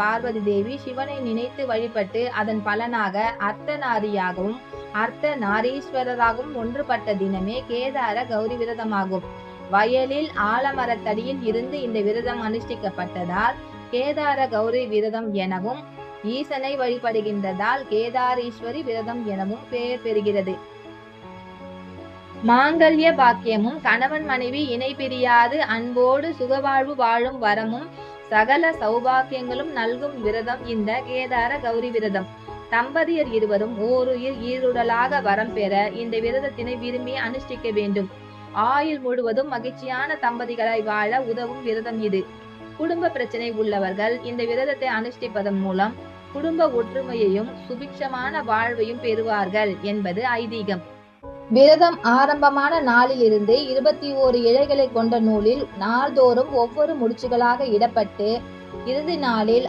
பார்வதி தேவி சிவனை நினைத்து வழிபட்டு அதன் பலனாக அர்த்தநாரியாகவும் அர்த்த நாரீஸ்வரராகவும் ஒன்றுபட்ட தினமே கேதார கௌரி விரதமாகும். வயலில் ஆலமரத்தடியில் இருந்து இந்த விரதம் அனுஷ்டிக்கப்பட்டதால் கேதார கௌரி விரதம் எனவும் ஈசனை வழிபடுகின்றதால் கேதாரீஸ்வரி விரதம் எனவும் பெயர் பெறுகிறது. மாங்கல்ய பாக்கியமும் கணவன் மனைவி இணை பிரியாது அன்போடு சுகவாழ்வு வாழும் வரமும் சகல சௌபாக்கியங்களும் நல்கும் விரதம் இந்த கேதார கௌரி விரதம். தம்பதியர் இருவரும் ஓருயிர் ஈருடலாக வரம் பெற இந்த விரதத்தினை விரும்பி அனுஷ்டிக்க வேண்டும். ஆயுள் முழுவதும் மகிழ்ச்சியான தம்பதிகளாய் வாழ உதவும் விரதம் இது. குடும்ப பிரச்சனை உள்ளவர்கள் இந்த விரதத்தை அனுஷ்டிப்பதன் மூலம் குடும்ப ஒற்றுமையையும் சுபிக்ஷமான வாழ்வையும் பெறுவார்கள் என்பது ஐதீகம். விரதம் ஆரம்பமான நாளிலிருந்து இருபத்தி ஓரு இழைகளை கொண்ட நூலில் நாள்தோறும் ஒவ்வொரு முடிச்சுகளாக இடப்பட்டு இறுதி நாளில்